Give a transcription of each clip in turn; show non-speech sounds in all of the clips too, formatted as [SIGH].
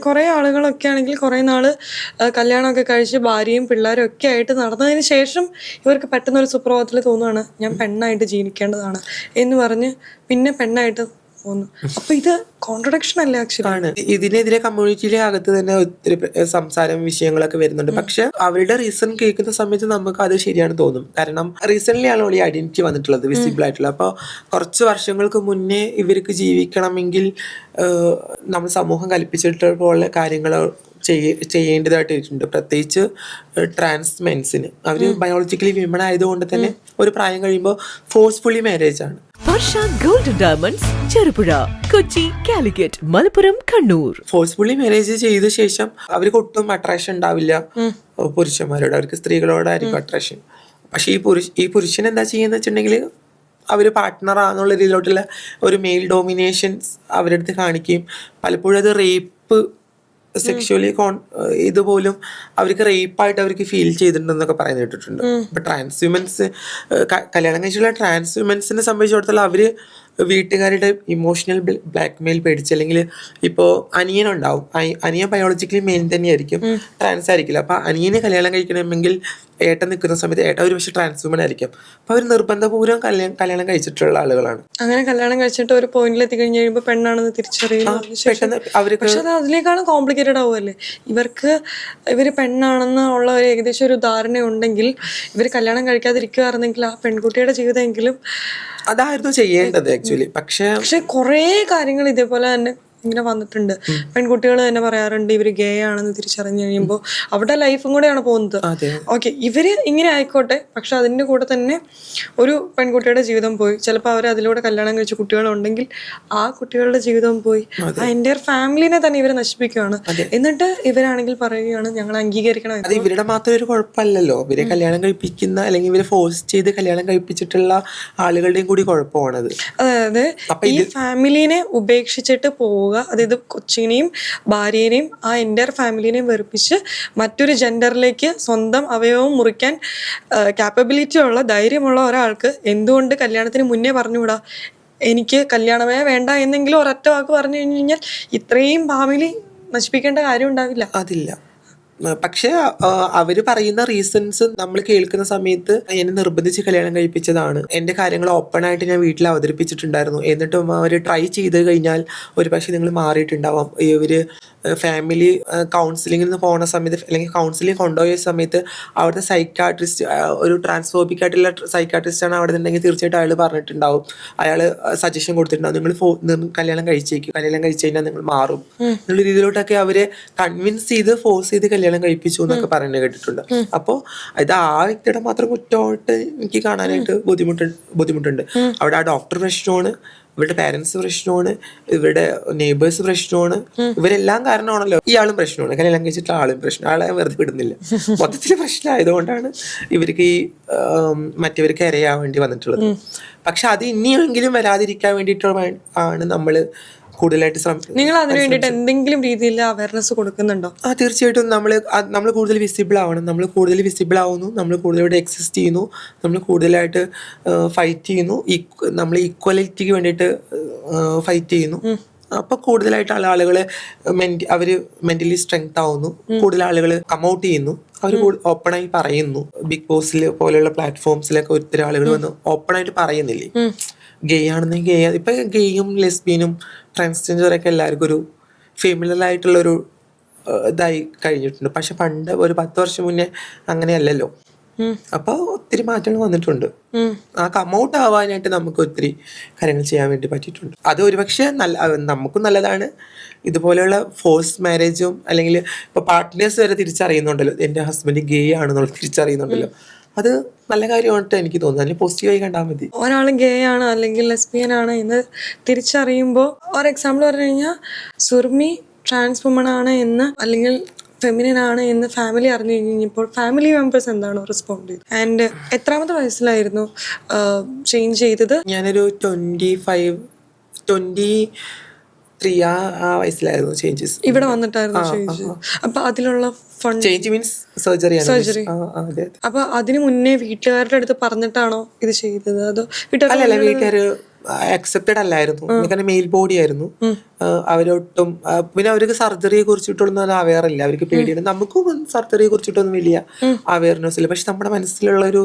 കുറേ ആളുകളൊക്കെ ആണെങ്കിൽ കുറേ നാൾ കല്യാണമൊക്കെ കഴിച്ച് ഭാര്യയും പിള്ളേരും ഒക്കെ ആയിട്ട് നടന്നതിന് ശേഷം ഇവർക്ക് പെട്ടെന്ന് ഒരു സുപ്രഭാതത്തിൽ തോന്നുകയാണ് ഞാൻ പെണ്ണായിട്ട് ജീവിക്കേണ്ടതാണ് എന്ന് പറഞ്ഞ് പിന്നെ പെണ്ണായിട്ട് പോന്നു അപ്പൊ ഇത് കോൺട്രഡിക്ഷൻ അല്ലേ ആക്ച്വലി ഇതിനെതിരെ കമ്മ്യൂണിറ്റിയിലെ അകത്ത് തന്നെ ഒത്തിരി സംസാരം വിഷയങ്ങളൊക്കെ വരുന്നുണ്ട്. പക്ഷെ അവരുടെ റീസൺ കേൾക്കുന്ന സമയത്ത് നമുക്ക് അത് ശരിയാണ് തോന്നും. കാരണം റീസെന്റ് ആണ് ഈ ഐഡന്റിറ്റി വന്നിട്ടുള്ളത് വിസിബിൾ ആയിട്ടുള്ളത് അപ്പോൾ കുറച്ച് വർഷങ്ങൾക്ക് മുന്നേ ഇവർക്ക് ജീവിക്കണമെങ്കിൽ നമ്മൾ സമൂഹം കൽപ്പിച്ചിട്ടുള്ള കാര്യങ്ങൾ ചെയ്യ ചെയ്യേണ്ടതായിട്ടുണ്ട് പ്രത്യേകിച്ച് ട്രാൻസ് മെൻസിന് അവർ ബയോളജിക്കലി വിമൺ ആയതുകൊണ്ട് തന്നെ ഒരു പ്രായം കഴിയുമ്പോൾ ഫോഴ്സ്ഫുള്ളി മാരേജ് ആണ്. Varsha golden diamonds Cherupuzha Kochi Calicut Malappuram Kannur. Forcefully marriage ചെയ്ത ശേഷം അവർക്ക് ഒട്ടും അട്രാക്ഷൻ ഉണ്ടാവില്ല. പുരുഷന്മാരോട്. അവർക്ക് സ്ത്രീകളോടായിരിക്കും അട്രാക്ഷൻ പക്ഷേ ഈ പുരുഷ ഈ പുരുഷൻ എന്താ ചെയ്യുന്ന വെച്ചിട്ടുണ്ടെങ്കിൽ അവർ പാർട്ട്ണറാന്നുള്ള രീതിയിലോട്ടുള്ള ഒരു മെയിൽ ഡോമിനേഷൻസ് അവരുടെ അടുത്ത് കാണിക്കുകയും പലപ്പോഴും അത് റേപ്പ് സെക്ഷുവലി കോൺ ഇതുപോലും അവർക്ക് റേപ്പായിട്ട് അവർക്ക് ഫീൽ ചെയ്തിട്ടുണ്ടെന്നൊക്കെ പറയുന്നത് കേട്ടിട്ടുണ്ട്. ഇപ്പൊ ട്രാൻസ് വിമൻസ് കല്യാണം കഴിച്ചുള്ള ട്രാൻസ് വിമൻസിനെ സംബന്ധിച്ചിടത്തോളം അവർ വീട്ടുകാരുടെ ഇമോഷണൽ ബ്ലാക്ക് മെയിൽ പേടിച്ച് അല്ലെങ്കിൽ ഇപ്പോൾ അനിയനുണ്ടാവും. അനി- അനിയൻ ബയോളജിക്കലി മെയിൻ തന്നെയായിരിക്കും ട്രാൻസ് ആയിരിക്കില്ല. അപ്പൊ അനിയനെ കല്യാണം കഴിക്കണമെങ്കിൽ ഏട്ടൻ നിൽക്കുന്ന സമയത്ത് ഏട്ടൻ ഒരു പക്ഷേ ട്രാൻസ് വുമൺ ആയിരിക്കും. അപ്പൊ അവർ നിർബന്ധപൂർവം കല്യാണം കല്യാണം കഴിച്ചിട്ടുള്ള ആളുകളാണ്. അങ്ങനെ കല്യാണം കഴിച്ചിട്ട് ഒരു പോയിന്റിൽ എത്തി എത്തിക്കഴിഞ്ഞ് കഴിയുമ്പോൾ പെണ്ണാണെന്ന് തിരിച്ചറിയുന്നു പക്ഷെ അത് അതിനേക്കാളും കോംപ്ലിക്കേറ്റഡ് ആവുമല്ലേ ഇവർക്ക് ഇവർ പെണ്ണാണെന്ന് ഉള്ള ഒരു ഏകദേശം ഒരു ധാരണ ഉണ്ടെങ്കിൽ ഇവർ കല്യാണം കഴിക്കാതിരിക്കുകയായിരുന്നെങ്കിൽ ആ പെൺകുട്ടിയുടെ ജീവിതമെങ്കിലും അതായിരുന്നു ചെയ്യേണ്ടത് ആക്ച്വലി പക്ഷെ പക്ഷെ കുറേ കാര്യങ്ങൾ ഇതേപോലെ തന്നെ ഇങ്ങനെ വന്നിട്ടുണ്ട്. പെൺകുട്ടികൾ തന്നെ പറയാറുണ്ട് ഇവർ ഗേ ആണെന്ന് തിരിച്ചറിഞ്ഞു കഴിയുമ്പോൾ അവരുടെ ലൈഫും കൂടെയാണ് പോകുന്നത്. ഓക്കെ ഇവർ ഇങ്ങനെ ആയിക്കോട്ടെ പക്ഷെ അതിന്റെ കൂടെ തന്നെ ഒരു പെൺകുട്ടിയുടെ ജീവിതം പോയി. ചിലപ്പോൾ അവർ അതിലൂടെ കല്യാണം കഴിച്ച കുട്ടികളുണ്ടെങ്കിൽ ആ കുട്ടികളുടെ ജീവിതം പോയി. ആ എന്റെ ഫാമിലിനെ തന്നെ ഇവരെ നശിപ്പിക്കുകയാണ്. എന്നിട്ട് ഇവരാണെങ്കിൽ പറയുകയാണ് ഞങ്ങൾ അംഗീകരിക്കണം. അത് ഇവരുടെ മാത്രം ഒരു കുഴപ്പമല്ലല്ലോ. ഇവരെ കല്യാണം കഴിപ്പിക്കുന്ന അല്ലെങ്കിൽ ഇവരെ ഫോഴ്സ് ചെയ്ത് കല്യാണം കഴിപ്പിച്ചിട്ടുള്ള ആളുകളുടെയും കൂടി കുഴപ്പമാണത്. അതായത് ഈ ഫാമിലിനെ ഉപേക്ഷിച്ചിട്ട് പോവുക. അതായത് കൊച്ചിനെയും ഭാര്യേനെയും ആ എന്റെ ഫാമിലിനെയും വെറുപ്പിച്ച് മറ്റൊരു ജെൻഡറിലേക്ക് സ്വന്തം അവയവം മുറിക്കാൻ കാപ്പബിലിറ്റി ഉള്ള ധൈര്യമുള്ള ഒരാൾക്ക് എന്തുകൊണ്ട് കല്യാണത്തിന് മുന്നേ പറഞ്ഞുകൂടാ? എനിക്ക് കല്യാണമേ വേണ്ട എന്നെങ്കിലും ഒരൊറ്റ വാക്ക് പറഞ്ഞു കഴിഞ്ഞു കഴിഞ്ഞാൽ ഇത്രയും ഫാമിലി നശിപ്പിക്കേണ്ട കാര്യം ഉണ്ടാവില്ല. അതില്ല. പക്ഷെ അവർ പറയുന്ന റീസൺസ് നമ്മൾ കേൾക്കുന്ന സമയത്ത് എന്നെ നിർബന്ധിച്ച് കല്യാണം കഴിപ്പിച്ചതാണ്. എന്റെ കാര്യങ്ങൾ ഓപ്പൺ ആയിട്ട് ഞാൻ വീട്ടിൽ അവതരിപ്പിച്ചിട്ടുണ്ടായിരുന്നു. എന്നിട്ടും അവർ ട്രൈ ചെയ്ത് കഴിഞ്ഞാൽ ഒരു പക്ഷെ നിങ്ങൾ മാറിയിട്ടുണ്ടാവാം. ഇവർ ഫാമിലി കൗൺസിലിങ്ങിന് പോണ സമയത്ത് അല്ലെങ്കിൽ കൗൺസിലിംഗ് കൊണ്ടുപോയ സമയത്ത് അവിടുത്തെ സൈക്കാട്രിസ്റ്റ് ഒരു ട്രാൻസ്ഫോബിക് ആയിട്ടുള്ള സൈക്കാട്രിസ്റ്റ് ആണ് അവിടെ ഉണ്ടെങ്കിൽ തീർച്ചയായിട്ടും അയാൾ പറഞ്ഞിട്ടുണ്ടാവും. അയാൾ സജഷൻ കൊടുത്തിട്ടുണ്ടാവും. നിങ്ങൾ ഫോ കല്യാണം കഴിച്ചേക്കും. കല്യാണം കഴിച്ചു കഴിഞ്ഞാൽ നിങ്ങൾ മാറും. എന്നുള്ള രീതിയിലോട്ടൊക്കെ അവരെ കൺവിൻസ് ചെയ്ത് ഫോഴ്സ് ചെയ്ത് കല്യാണം കഴിപ്പിച്ചു എന്നൊക്കെ പറയുന്നത് കേട്ടിട്ടുണ്ട്. അപ്പോ ഇത് ആ വ്യക്തിയുടെ മാത്രം കുറ്റമായിട്ട് എനിക്ക് കാണാനായിട്ട് ബുദ്ധിമുട്ട് ബുദ്ധിമുട്ടുണ്ട്. അവിടെ ആ ഡോക്ടർ പ്രശ്നമാണ് ഇവരുടെ പാരന്റ്സ് പ്രശ്നമാണ് ഇവരുടെ നെയ്ബേഴ്സ് പ്രശ്നമാണ് ഇവരെല്ലാം കാരണമാണല്ലോ ഇയാളും പ്രശ്നമാണ്. കല്യാണം കഴിച്ചിട്ട് ആളും പ്രശ്നം ആളെ വെറുതെ വിടുന്നില്ല. [LAUGHS] മൊത്തത്തിൽ പ്രശ്നമായതുകൊണ്ടാണ് ഇവർക്ക് ഈ മറ്റവർക്ക് ഇരയാൻ വേണ്ടി വന്നിട്ടുള്ളത് പക്ഷെ അത് ഇനിയെങ്കിലും വരാതിരിക്കാൻ വേണ്ടിയിട്ട് ആണ് നമ്മൾ കൂടുതലായിട്ട് ശ്രമിക്കും നിങ്ങൾ അതിന് വേണ്ടിയിട്ട് എന്തെങ്കിലും രീതിയിൽ അവയർനെസ് കൊടുക്കുന്നുണ്ടോ? ആ തീർച്ചയായിട്ടും നമ്മൾ നമ്മൾ കൂടുതൽ വിസിബിൾ ആവണം. നമ്മൾ കൂടുതൽ വിസിബിൾ ആവുന്നു. നമ്മൾ കൂടുതൽ ഇവിടെ എക്സിസ്റ്റ് ചെയ്യുന്നു. നമ്മൾ കൂടുതലായിട്ട് ഫൈറ്റ് ചെയ്യുന്നു. നമ്മൾ ഈക്വാലിറ്റിക്ക് വേണ്ടിയിട്ട് ഫൈറ്റ് ചെയ്യുന്നു. അപ്പൊ കൂടുതലായിട്ട് ആളുകൾ അവർ മെന്റലി സ്ട്രെങ്ത് ആവുന്നു. കൂടുതൽ ആളുകൾ കമൗട്ട് ചെയ്യുന്നു. അവർ ഓപ്പണായി പറയുന്നു. ബിഗ് ബോസിൽ പോലെയുള്ള പ്ലാറ്റ്ഫോംസിലൊക്കെ ഒത്തിരി ആളുകൾ വന്ന് ഓപ്പണായിട്ട് പറയുന്നില്ലേ? ഗേ ആണെന്നെങ്കിൽ ഗേ ഇപ്പം ഗേയും ലെസ്ബിയനും ട്രാൻസ്ജെൻഡറൊക്കെ എല്ലാവർക്കും ഒരു ഫെമിലറായിട്ടുള്ളൊരു ഇതായി കഴിഞ്ഞിട്ടുണ്ട്. പക്ഷെ പണ്ട് ഒരു പത്ത് വർഷം മുന്നേ അങ്ങനെയല്ലല്ലോ. അപ്പോൾ ഒത്തിരി മാറ്റങ്ങൾ വന്നിട്ടുണ്ട്. ആ കമൗട്ട് ആവാനായിട്ട് നമുക്ക് ഒത്തിരി കാര്യങ്ങൾ ചെയ്യാൻ വേണ്ടി പറ്റിയിട്ടുണ്ട്. അത് ഒരുപക്ഷെ നല്ല നമുക്കും നല്ലതാണ്. ഇതുപോലെയുള്ള ഫോഴ്സ് മാരേജും അല്ലെങ്കിൽ ഇപ്പോൾ പാർട്ട്നേഴ്സ് വരെ തിരിച്ചറിയുന്നുണ്ടല്ലോ. എന്റെ ഹസ്ബൻഡ് ഗേ ആണെന്നുള്ളത് തിരിച്ചറിയുന്നുണ്ടല്ലോ. അത് നല്ല കാര്യമായിട്ട് എനിക്ക് തോന്നുന്നു. അല്ലെങ്കിൽ പോസിറ്റീവായി കണ്ടാൽ മതി. ഒരാൾ ഗേ ആണ് അല്ലെങ്കിൽ ലെസ്ബിയൻ ആണ് എന്ന് തിരിച്ചറിയുമ്പോൾ ഒരു എക്സാമ്പിൾ പറഞ്ഞു കഴിഞ്ഞാൽ സുർമി ട്രാൻസ് വുമൺ ആണ് എന്ന് അല്ലെങ്കിൽ ഫെമിനൻ ആണ് എന്ന് ഫാമിലി അറിഞ്ഞു കഴിഞ്ഞപ്പോൾ ഫാമിലി മെമ്പേഴ്സ് എന്താണ് റെസ്പോണ്ട് ചെയ്തത്. ആൻഡ് എത്രാമത്തെ വയസ്സിലായിരുന്നു ചേഞ്ച് ചെയ്തത്? ഞാനൊരു ട്വന്റി ഫൈവ് ട്വന്റി ത്രീ ആ ആ വയസ്സിലായിരുന്നു ചേഞ്ചസ് ഇവിടെ വന്നിട്ടായിരുന്നു ചേഞ്ച് അപ്പൊ അതിലുള്ള fund change means surgery surgery അപ്പൊ അതിന് മുന്നേ വീട്ടുകാരുടെ അടുത്ത് പറഞ്ഞിട്ടാണോ ഇത് ചെയ്തത്? അതോ വീട്ടുകാർ അക്സെപ്റ്റഡ് അല്ലായിരുന്നു. കാരണം മെയിൽ ബോഡി ആയിരുന്നു. അവരൊട്ടും പിന്നെ അവർക്ക് സർജറിയെ കുറിച്ചിട്ടൊന്നും അവയർ ഇല്ല. അവർക്ക് പേടിയാണ്. നമുക്കും സർജറിയെ കുറിച്ചിട്ടൊന്നും വലിയ അവയർനെസ് ഇല്ല. പക്ഷെ നമ്മുടെ മനസ്സിലുള്ള ഒരു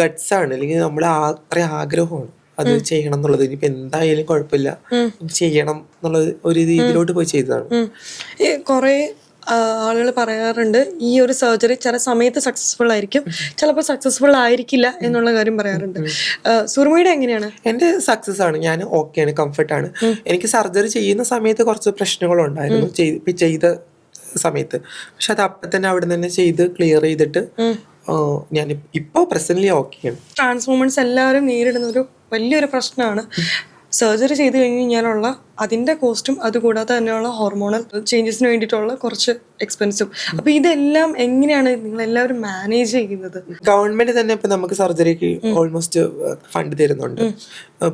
ഗട്ട്സ് ആണ്. അല്ലെങ്കിൽ നമ്മുടെ അത്ര ആഗ്രഹമാണ്. അത് ചെയ്യണം എന്നുള്ളത്. ഇനിയിപ്പോ എന്തായാലും കുഴപ്പമില്ല. ചെയ്യണം എന്നുള്ള ഒരു രീതിയിലോട്ട് പോയി ചെയ്തതാണ്. കൊറേ ഈ കുറേ ആളുകൾ പറയാറുണ്ട് ഈ ഒരു സർജറി ചില സമയത്ത് സക്സസ്ഫുൾ ആയിരിക്കും ചിലപ്പോൾ സക്സസ്ഫുൾ ആയിരിക്കില്ല എന്നുള്ള കാര്യം പറയാറുണ്ട്. സുറുമയുടെ എങ്ങനെയാണ്? എന്റെ സക്സസ് ആണ്. ഞാൻ ഓക്കെയാണ് കംഫർട്ടാണ് എനിക്ക് സർജറി ചെയ്യുന്ന സമയത്ത് കുറച്ച് പ്രശ്നങ്ങളുണ്ടായിരുന്നു ചെയ്ത് ചെയ്ത സമയത്ത്. പക്ഷെ അത് അപ്പം തന്നെ അവിടെ തന്നെ ചെയ്ത് ക്ലിയർ ചെയ്തിട്ട് ഞാൻ ഇപ്പോൾ പ്രസന്റ്ലി ഓക്കെയാണ് ട്രാൻസ് വുമൻസ് എല്ലാവരും നേരിടുന്ന ഒരു വലിയൊരു പ്രശ്നമാണ്. സർജറി ചെയ്ത് കഴിഞ്ഞ് കഴിഞ്ഞാലുള്ള അതിന്റെ കോസ്റ്റും അതുകൂടാതെ തന്നെയുള്ള ഹോർമോണൽ ചേഞ്ചസിന് വേണ്ടിയിട്ടുള്ള കുറച്ച് എക്സ്പെൻസും അപ്പൊ ഇതെല്ലാം എങ്ങനെയാണ് നിങ്ങൾ എല്ലാവരും മാനേജ് ചെയ്യുന്നത്? ഗവൺമെന്റ് തന്നെ ഇപ്പൊ നമുക്ക് സർജറിക്ക് ഓൾമോസ്റ്റ് ഫണ്ട് തരുന്നുണ്ട്.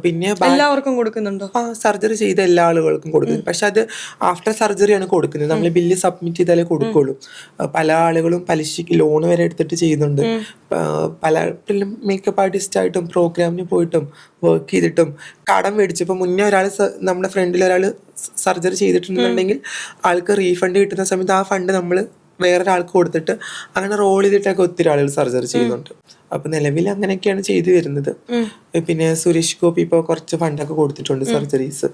പിന്നെ എല്ലാവർക്കും കൊടുക്കുന്നുണ്ടോ? ആ സർജറി ചെയ്ത എല്ലാ ആളുകൾക്കും കൊടുക്കുന്നു. പക്ഷെ അത് ആഫ്റ്റർ സർജറിയാണ് കൊടുക്കുന്നത്. നമ്മൾ ബില്ല് സബ്മിറ്റ് ചെയ്താലേ കൊടുക്കുള്ളൂ. പല ആളുകളും പലിശയ്ക്ക് ലോൺ വരെ എടുത്തിട്ട് ചെയ്യുന്നുണ്ട്. പല മേക്കപ്പ് ആർട്ടിസ്റ്റ് ആയിട്ടും പ്രോഗ്രാമിന് പോയിട്ടും വർക്ക് ചെയ്തിട്ടും കടം മേടിച്ചപ്പോൾ മുന്നേ ഒരാൾ നമ്മുടെ ഫ്രണ്ടിൽ ഒരാൾ സർജറി ചെയ്തിട്ടുണ്ടെങ്കിൽ ആൾക്ക് റീഫണ്ട് കിട്ടുന്ന സമയത്ത് ആ ഫണ്ട് നമ്മൾ വേറൊരാൾക്ക് കൊടുത്തിട്ട് അങ്ങനെ റോൾ ചെയ്തിട്ടൊക്കെ ഒത്തിരി ആളുകൾ സർജറി ചെയ്യുന്നുണ്ട്. അപ്പൊ നിലവിൽ അങ്ങനെയൊക്കെയാണ് ചെയ്തു വരുന്നത്. പിന്നെ സുരേഷ് ഗോപി ഇപ്പൊ കുറച്ച് ഫണ്ടൊക്കെ കൊടുത്തിട്ടുണ്ട് സർജറീസ്